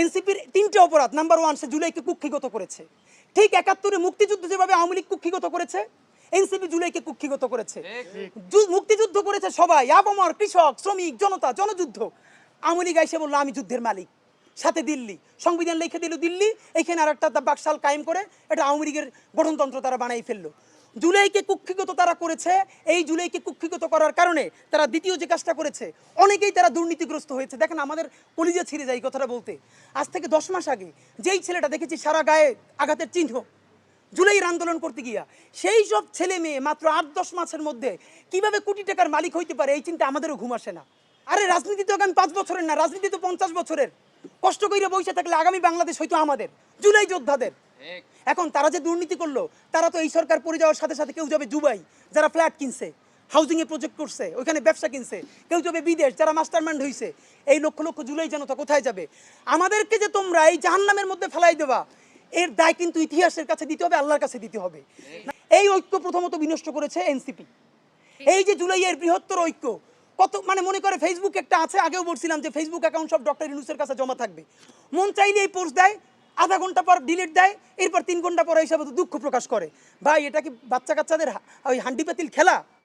এনসিপির তিনটে অপরাধ। নাম্বার ওয়ান সে জুলাইকে কুক্ষিগত করেছে। ঠিক একাত্তরে মুক্তিযুদ্ধ যেভাবে আওয়ামী লীগ কুক্ষিগত করেছে এনসিপি জুলাইকে কুক্ষিগত করেছে। মুক্তিযুদ্ধ করেছে সবাই আবমর কৃষক শ্রমিক জনতা জনযুদ্ধ। আওয়ামী লীগ এসে বলল আমি যুদ্ধের মালিক। সাথে দিল্লি সংবিধান লিখে দিল দিল্লি এখানে আর একটা বাকশাল কায়েম করে এটা আওয়ামী লীগের গঠনতন্ত্র তারা বানাই ফেলল। জুলাইকে কুক্ষিগত তারা করেছে, এই জুলাইকে কুক্ষিগত করার কারণে তারা দ্বিতীয় যে কাজটা করেছে, অনেকেই তারা দুর্নীতিগ্রস্ত হয়েছে। দেখেন আমাদের কলিজা ছিঁড়ে যায় কথাটা বলতে। আজ থেকে দশ মাস আগে যেই ছেলেটা দেখেছি সারা গায়ে আঘাতের চিহ্ন, জুলাইয়ের আন্দোলন করতে গিয়া, সেই সব ছেলে মেয়ে মাত্র আট দশ মাসের মধ্যে কীভাবে কোটি টাকার মালিক হইতে পারে এই চিন্তা আমাদেরও ঘুম আসে না। আরে রাজনীতি তো আগামী পাঁচ বছরের না, রাজনীতি তো পঞ্চাশ বছরের। কষ্ট করে বসে থাকলে আগামী বাংলাদেশ হয়তো আমাদের, জুলাই যোদ্ধাদের। এখন তারা যে দুর্নীতি করল, তারা তো এই সরকার পড়ে যাওয়ার সাথে সাথে কেউ যাবে দুবাই, যারা ফ্ল্যাট কিনছে হাউজিং এ প্রজেক্ট করছে, ওইখানে ব্যবসা কিনছে, কেউ যাবে বিদেশ, যারা মাস্টার মাইন্ড হয়েছে এই লক্ষ লক্ষ জুলাই জনতা কোথায় যাবে? আমাদেরকে যে তোমরা এই জাহান্নামের মধ্যে ফেলাই দেবা, এর দায় কিন্তু ইতিহাসের কাছে দিতে হবে, আল্লাহর কাছে দিতে হবে। এই ঐক্য প্রথমত বিনষ্ট করেছে এনসিপি। এই যে জুলাইয়ের বৃহত্তর ঐক্য, কত মানে মনে করে ফেসবুক একটা আছে, আগেও বলছিলাম যে ফেসবুক অ্যাকাউন্ট সব ডক্টর ইউনুসের কাছে জমা থাকবে। মন চাইলে এই পোস্ট দেয় আধা ঘণ্টা পর ডিলিট দেয়, এরপর তিন ঘণ্টা পর হিসাবে দুঃখ প্রকাশ করে। ভাই, এটা কি বাচ্চা কাচ্চাদের ওই হান্ডি পাতিল খেলা?